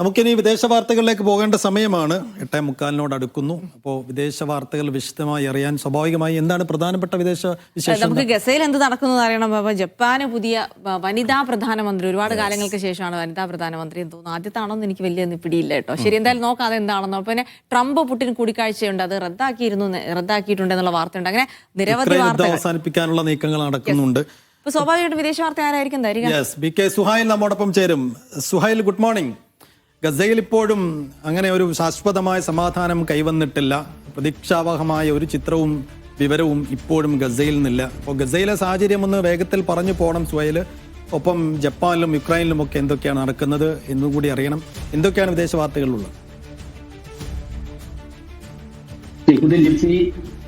നമുക്കിനി വിദേശ വാർത്തകളിലേക്ക് പോകേണ്ട സമയമാണ്. എട്ടേ മുക്കാലിനോട് അടുക്കുന്നു. അപ്പോൾ വിദേശ വാർത്തകൾ വിശദമായി അറിയാൻ സ്വാഭാവികമായി എന്താണ് പ്രധാനപ്പെട്ട വിദേശ വിശേഷം നമുക്ക് ഗസയിൽ എന്ത് നടക്കുന്നത് അറിയണം. അപ്പോൾ ജപ്പാന് പുതിയ വനിതാ പ്രധാനമന്ത്രി ഒരുപാട് കാലങ്ങൾക്ക് ശേഷമാണ് വനിതാ പ്രധാനമന്ത്രി എന്ന് തോന്നുന്നു ആദ്യത്താണോന്ന് എനിക്ക് വലിയ പിടിയില്ല കേട്ടോ. ശരി എന്തായാലും നോക്കാം അതെന്താണെന്നോ അപ്പൊ പിന്നെ ട്രംപ് പുട്ടിൻ കൂടിക്കാഴ്ചയുണ്ട്. അത് റദ്ദാക്കിയിരുന്നു റദ്ദാക്കിയിട്ടുണ്ട് എന്നുള്ള വാർത്തയുണ്ട്. അങ്ങനെ നിരവധി വാർത്തകൾ. അവസാനിപ്പിക്കാനുള്ള നീക്കങ്ങൾ നടക്കുന്നുണ്ട്. സ്വാഭാവികമായിട്ടും വിദേശ വാർത്ത ആരായിരിക്കും സുഹൈൽ നമ്മോടൊപ്പം ചേരും. സുഹൈൽ ഗുഡ് മോർണിംഗ് ഗസയിൽ ഇപ്പോഴും അങ്ങനെ ഒരു ശാശ്വതമായ സമാധാനം കൈവന്നിട്ടില്ല. പ്രതീക്ഷാവഹമായ ഒരു ചിത്രവും വിവരവും ഇപ്പോഴും ഗസയിൽ നിന്നില്ല. അപ്പോൾ ഗസയിലെ സാഹചര്യം ഒന്ന് വേഗത്തിൽ പറഞ്ഞു പോകണം സുഹൈൽ. ഒപ്പം ജപ്പാനിലും യുക്രൈനിലും ഒക്കെ എന്തൊക്കെയാണ് നടക്കുന്നത് എന്നും കൂടി അറിയണം. എന്തൊക്കെയാണ് വിദേശ വാർത്തകളിലുള്ളത്?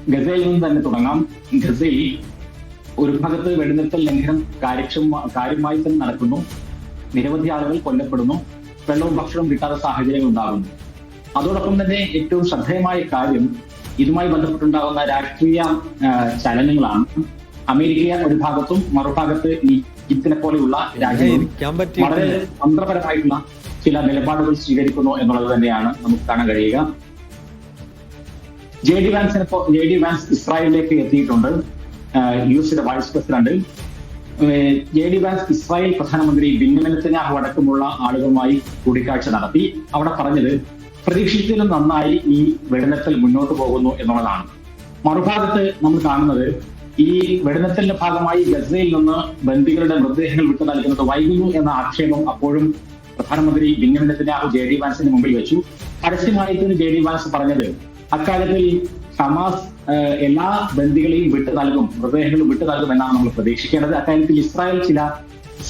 ഗസയിൽ നിന്ന് തന്നെ തുടങ്ങാം. ഗസയിൽ ഒരു ഭാഗത്ത് വെടിനിർത്തൽ ലംഘനം കാര്യക്ഷമ കാര്യമായി തന്നെ നടക്കുന്നു. നിരവധി ആളുകൾ കൊല്ലപ്പെടുന്നു. വെള്ളവും ഭക്ഷണവും കിട്ടാത്ത സാഹചര്യങ്ങൾ ഉണ്ടാകുന്നു. അതോടൊപ്പം തന്നെ ഏറ്റവും ശ്രദ്ധേയമായ കാര്യം ഇതുമായി ബന്ധപ്പെട്ടുണ്ടാകുന്ന രാഷ്ട്രീയ ചലനങ്ങളാണ്. അമേരിക്ക ഒരു ഭാഗത്തും മറുഭാഗത്ത് ഈജിപ്തിനെ പോലെയുള്ള രാജ്യങ്ങളും. വളരെ തന്ത്രപരമായിട്ടുള്ള ചില നിലപാടുകൾ സ്വീകരിക്കുന്നു എന്നുള്ളത് തന്നെയാണ് നമുക്ക് കാണാൻ കഴിയുക. ജെ ഡി വാൻസിനെ ജെ ഡി വാൻസ് ഇസ്രായേലിലേക്ക് എത്തിയിട്ടുണ്ട്. യു എസിന്റെ vice president J D Vance Israel പ്രധാനമന്ത്രി ബിന്യമിൻ നെതന്യാഹു അടക്കമുള്ള ആളുകളുമായി കൂടിക്കാഴ്ച നടത്തി. അവിടെ പറഞ്ഞത് പ്രതീക്ഷിച്ചതിലും നന്നായി ഈ വെടിനിർത്തൽ മുന്നോട്ട് പോകുന്നു എന്നുള്ളതാണ്. മറുഭാഗത്ത് നമ്മൾ കാണുന്നത് ഈ വെടിനിർത്തലിന്റെ ഭാഗമായി ഗസയിൽ നിന്ന് ബന്ദികളുടെ മൃതദേഹങ്ങൾ വിട്ടു നൽകുന്നത് വൈകുന്നു എന്ന ആക്ഷേപം അപ്പോഴും പ്രധാനമന്ത്രി ബിന്യമിൻ നെതന്യാഹു ജെ ഡി വാൻസിന് മുമ്പിൽ വെച്ചു. പരസ്യമായിട്ട് ജെ ഡി വാൻസ് പറഞ്ഞത് അക്കാര്യത്തിൽ ഹമാസ് എല്ലാ ബന്ദികളെയും വിട്ടു നൽകും മൃതദേഹങ്ങൾ വിട്ടു നൽകും എന്നാണ് നമ്മൾ പ്രതീക്ഷിക്കേണ്ടത്. അക്കാര്യത്തിൽ ഇസ്രായേൽ ചില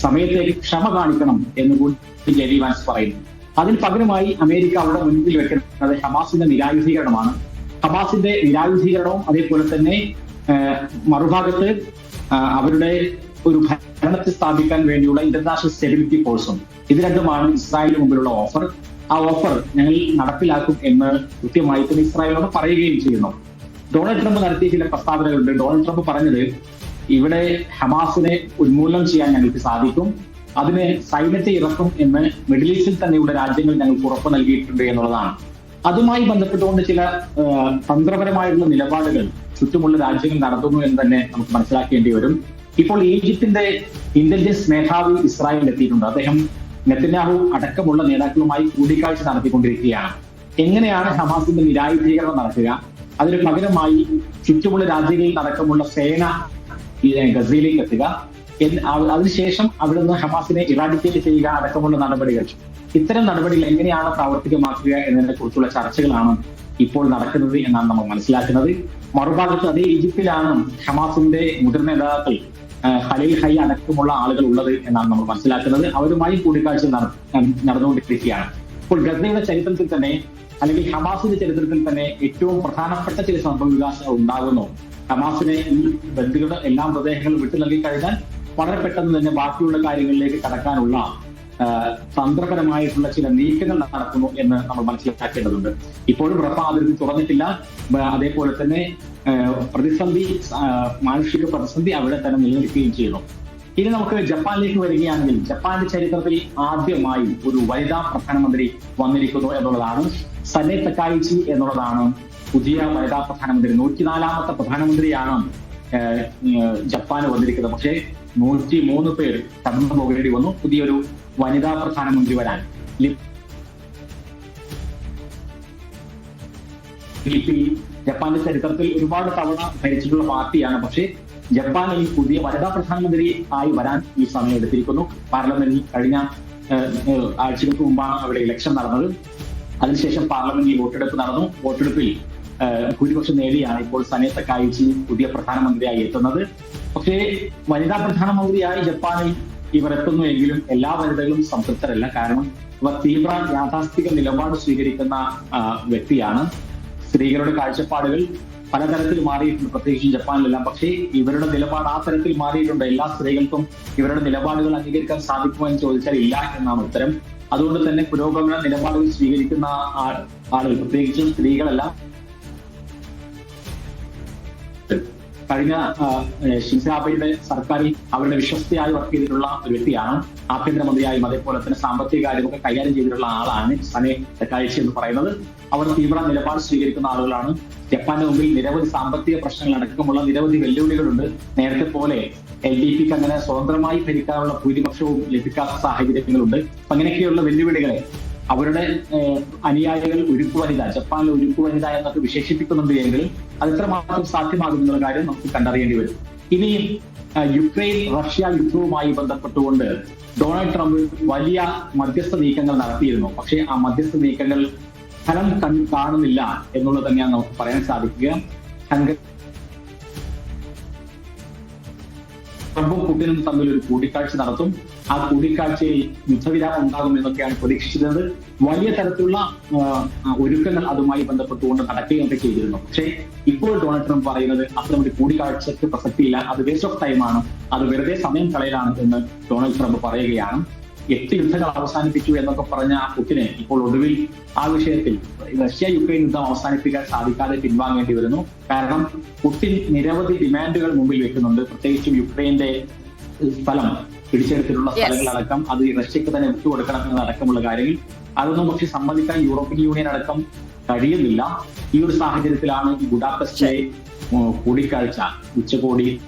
സമയത്തേക്ക് ക്ഷമ കാണിക്കണം എന്ന് കൂടി ജെ വാൻസ് പറയുന്നു. അതിന് പകരമായി അമേരിക്ക അവിടെ മുൻപിൽ വെക്കുന്നത് ഹമാസിന്റെ നിരായുധീകരണമാണ്. ഹമാസിന്റെ നിരായുധീകരണവും അതേപോലെ തന്നെ മറുഭാഗത്ത് അവരുടെ ഒരു ഭരണത്തെ സ്ഥാപിക്കാൻ വേണ്ടിയുള്ള ഇന്റർനാഷണൽ സ്റ്റെബിലിറ്റി ഫോഴ്സും ഇത് രണ്ടുമാണ് ഇസ്രായേലിന് മുമ്പിലുള്ള ഓഫർ ആ ഓഫർ ഞങ്ങൾ നടപ്പിലാക്കും എന്ന് കൃത്യമായി തന്നെ ഇസ്രായേലിനോട് പറയുകയും ചെയ്യുന്നു. ഡൊണാൾഡ് ട്രംപ് നടത്തിയ ചില പ്രസ്താവനകളുണ്ട്. ഡൊണാൾഡ് ട്രംപ് പറഞ്ഞത് ഇവിടെ ഹമാസിനെ ഉന്മൂലനം ചെയ്യാൻ ഞങ്ങൾക്ക് സാധിക്കും. അതിന് സൈന്യത്തെ ഇറക്കും എന്ന് മിഡിൽ ഈസ്റ്റിൽ തന്നെയുള്ള രാജ്യങ്ങൾ ഞങ്ങൾക്ക് ഉറപ്പ് നൽകിയിട്ടുണ്ട് എന്നുള്ളതാണ്. അതുമായി ബന്ധപ്പെട്ടുകൊണ്ട് ചില തന്ത്രപരമായിട്ടുള്ള നിലപാടുകൾ ചുറ്റുമുള്ള രാജ്യങ്ങൾ നടത്തുന്നു എന്ന് തന്നെ നമുക്ക് മനസ്സിലാക്കേണ്ടി വരും. ഇപ്പോൾ ഈജിപ്തിന്റെ ഇന്റലിജൻസ് മേധാവി ഇസ്രായേലിൽ എത്തിയിട്ടുണ്ട് അദ്ദേഹം നെത്തന്യാഹു അടക്കമുള്ള നേതാക്കളുമായി കൂടിക്കാഴ്ച നടത്തിക്കൊണ്ടിരിക്കുകയാണ്. എങ്ങനെയാണ് ഹമാസിന്റെ നിരായുധീകരണം നടക്കുക? അതിന് പകരമായി ചുറ്റുമുള്ള രാജ്യങ്ങളിൽ അടക്കമുള്ള സേന ഗസയിലേക്ക് എത്തുക. അതിനുശേഷം അവിടെ നിന്ന് ഹമാസിനെ ഇറാഡിക്കേറ്റ് ചെയ്യുക അടക്കമുള്ള നടപടികൾ. ഇത്തരം നടപടികൾ എങ്ങനെയാണ് പ്രാവർത്തികമാക്കുക എന്നതിനെ കുറിച്ചുള്ള ചർച്ചകളാണ് ഇപ്പോൾ നടക്കുന്നത് എന്നാണ് നമ്മൾ മനസ്സിലാക്കുന്നത്. മറുഭാഗത്ത് അതേ ഈജിപ്തിലാണ് ഹമാസിന്റെ മുതിർന്ന നേതാക്കൾ ഖലീൽ ഹൈ അടക്കമുള്ള ആളുകൾ ഉള്ളത് എന്നാണ് നമ്മൾ മനസ്സിലാക്കുന്നത്. അവരുമായി കൂടിക്കാഴ്ച നട- നടന്നുകൊണ്ടിരിക്കുകയാണ്. ഇപ്പോൾ ഗസയുടെ ചരിത്രത്തിൽ തന്നെ അല്ലെങ്കിൽ ഹമാസിന്റെ ചരിത്രത്തിൽ തന്നെ ഏറ്റവും പ്രധാനപ്പെട്ട ചില സംഭവവികാസങ്ങൾ ഉണ്ടാകുന്നു ഹമാസിനെ ഈ ബന്ധുക്കളുടെ എല്ലാ മൃതദേഹങ്ങളും വിട്ടു നൽകി കഴിഞ്ഞാൽ വളരെ പെട്ടെന്ന് തന്നെ ബാക്കിയുള്ള കാര്യങ്ങളിലേക്ക് കടക്കാനുള്ള തന്ത്രപരമായിട്ടുള്ള ചില നീക്കങ്ങൾ നടക്കുന്നു എന്ന് നമ്മൾ മനസ്സിലാക്കേണ്ടതുണ്ട്. ഇപ്പോഴും റഫ അതിർത്തി തുറന്നിട്ടില്ല. അതേപോലെ തന്നെ പ്രതിസന്ധി മാനുഷിക പ്രതിസന്ധി അവിടെ തന്നെ നിലനിൽക്കുകയും ചെയ്യുന്നു. ഇനി നമുക്ക് ജപ്പാനിലേക്ക് വരികയാണെങ്കിൽ ജപ്പാന്റെ ചരിത്രത്തിൽ ആദ്യമായി ഒരു വനിതാ പ്രധാനമന്ത്രി വന്നിരിക്കുന്നു എന്നുള്ളതാണ്. സനെ തക്കായിച്ചി എന്നുള്ളതാണ് പുതിയ വനിതാ പ്രധാനമന്ത്രി. നൂറ്റിനാലാമത്തെ പ്രധാനമന്ത്രിയാണ് ജപ്പാന് വന്നിരിക്കുന്നത്. പക്ഷേ നൂറ്റി മൂന്ന് പേർ കടന്നു പോകേണ്ടി വന്നു. പുതിയൊരു വനിതാ പ്രധാനമന്ത്രി വരാൻ. ലിപ്പി ലിപി ജപ്പാന്റെ ചരിത്രത്തിൽ ഒരുപാട് തവണ ഭരിച്ചിട്ടുള്ള പാർട്ടിയാണ്. പക്ഷേ ജപ്പാനിൽ പുതിയ വനിതാ പ്രധാനമന്ത്രി ആയി വരാൻ ഈ സമയം എടുത്തിരിക്കുന്നു. പാർലമെന്റിൽ കഴിഞ്ഞ ആഴ്ചകൾക്ക് മുമ്പാണ് അവിടെ ഇലക്ഷൻ നടന്നത്. അതിനുശേഷം പാർലമെന്റിൽ വോട്ടെടുപ്പ് നടന്നു. വോട്ടെടുപ്പിൽ ഭൂരിപക്ഷം നേടിയാണ് ഇപ്പോൾ സനെ തക്കായിച്ചി പുതിയ പ്രധാനമന്ത്രിയായി എത്തുന്നത്. പക്ഷേ വനിതാ പ്രധാനമന്ത്രിയായി ജപ്പാനിൽ ഇവർ എത്തുന്നുവെങ്കിലും എല്ലാ വനിതകളും സംതൃപ്തരല്ല. കാരണം ഇവർ തീവ്ര യാഥാസ്ഥിക നിലപാട് സ്വീകരിക്കുന്ന വ്യക്തിയാണ്. സ്ത്രീകളുടെ കാഴ്ചപ്പാടുകൾ പലതരത്തിൽ മാറിയിട്ടുണ്ട്. പ്രത്യേകിച്ച് ജപ്പാനിലെല്ലാം. പക്ഷേ ഇവരുടെ നിലപാട് ആ തരത്തിൽ മാറിയിട്ടുണ്ട്. എല്ലാ സ്ത്രീകൾക്കും ഇവരുടെ നിലപാടുകൾ അംഗീകരിക്കാൻ സാധിക്കുമോ എന്ന് ചോദിച്ചാൽ ഇല്ല എന്നാണ് ഉത്തരം. അതുകൊണ്ട് തന്നെ പുരോഗമന നിലപാടുകൾ സ്വീകരിക്കുന്ന ആളുകൾ പ്രത്യേകിച്ചും സ്ത്രീകളെല്ലാം കഴിഞ്ഞ ഷിൻസാബയുടെ സർക്കാരിൽ അവരുടെ വിശ്വസ്തയായി വർക്ക് ചെയ്തിട്ടുള്ള ഒരു വ്യക്തിയാണ്. ആഭ്യന്തരമന്ത്രിയായും അതേപോലെ തന്നെ സാമ്പത്തിക കാര്യമൊക്കെ കൈകാര്യം ചെയ്തിട്ടുള്ള ആളാണ് സനെ കാഴ്ച എന്ന് പറയുന്നത്. അവർ തീവ്ര നിലപാട് സ്വീകരിക്കുന്ന ആളുകളാണ്. ജപ്പാന്റെ മുമ്പിൽ നിരവധി സാമ്പത്തിക പ്രശ്നങ്ങൾ അടക്കമുള്ള നിരവധി വെല്ലുവിളികളുണ്ട്. നേരത്തെ പോലെ എൽ ഡി പിക്ക് അങ്ങനെ സ്വതന്ത്രമായി ഭരിക്കാനുള്ള ഭൂരിപക്ഷവും ലഭിക്കാത്ത സാഹചര്യങ്ങളുണ്ട്. അങ്ങനെയൊക്കെയുള്ള വെല്ലുവിളികളെ അവരുടെ അനുയായികൾ ഉരുക്കു വനിത ജപ്പാനിലെ ഉരുക്കു വനിത എന്നൊക്കെ വിശേഷിപ്പിക്കുന്നുണ്ട് എങ്കിൽ അത് എത്രമാത്രം സാധ്യമാകുമെന്നുള്ള കാര്യം നമുക്ക് കണ്ടറിയേണ്ടി വരും. ഇനി യുക്രൈൻ റഷ്യ യുദ്ധവുമായി ബന്ധപ്പെട്ടുകൊണ്ട് ഡൊണാൾഡ് ട്രംപ് വലിയ മധ്യസ്ഥ നീക്കങ്ങൾ നടത്തിയിരുന്നു. പക്ഷേ ആ മധ്യസ്ഥ നീക്കങ്ങൾ ഫലം കൺ കാണുന്നില്ല എന്നുള്ളത് തന്നെയാണ് നമുക്ക് പറയാൻ സാധിക്കുക. ട്രംപും പുടിനും തമ്മിൽ ഒരു കൂടിക്കാഴ്ച നടത്തും. ആ കൂടിക്കാഴ്ചയിൽ യുദ്ധവിരാമം ഉണ്ടാകും എന്നൊക്കെയാണ് പ്രതീക്ഷിച്ചിരുന്നത്. വലിയ തരത്തിലുള്ള ആ, ആ, ഒരുക്കങ്ങൾ അതുമായി ബന്ധപ്പെട്ടുകൊണ്ട് നടക്കുകയൊക്കെ ചെയ്തിരുന്നു. പക്ഷേ ഇപ്പോൾ ഡൊണാൾഡ് ട്രംപ് പറയുന്നത് അത്തരം ഒരു കൂടിക്കാഴ്ചയ്ക്ക് പ്രസക്തിയില്ല. അത് വേസ്റ്റ് ഓഫ് ടൈമാണ് അത് വെറുതെ സമയം കളയലാണ് എന്ന് ഡൊണാൾഡ് ട്രംപ് പറയുകയാണ്. എട്ട് യുദ്ധങ്ങൾ അവസാനിപ്പിച്ചു എന്നൊക്കെ പറഞ്ഞ പുട്ടിനെ ഇപ്പോൾ ഒടുവിൽ ആ വിഷയത്തിൽ റഷ്യ യുക്രൈൻ യുദ്ധം അവസാനിപ്പിക്കാൻ സാധിക്കാതെ പിൻവാങ്ങേണ്ടി വരുന്നു. കാരണം പുട്ടിൻ നിരവധി ഡിമാൻഡുകൾ മുമ്പിൽ വെക്കുന്നുണ്ട്. പ്രത്യേകിച്ചും യുക്രൈന്റെ സ്ഥലം. പിടിച്ചെടുത്തിട്ടുള്ള. സ്ഥലങ്ങളടക്കം അത് റഷ്യക്ക് തന്നെ വിട്ടുകൊടുക്കണം എന്നതടക്കമുള്ള കാര്യങ്ങൾ. അതൊന്നും പക്ഷെ സമ്മതിക്കാൻ യൂറോപ്യൻ യൂണിയൻ അടക്കം കഴിയുന്നില്ല. ഈ ഒരു സാഹചര്യത്തിലാണ് ഈ ബുഡാപെസ്റ്റിലെ കൂടിക്കാഴ്ച. ഉച്ചകോടി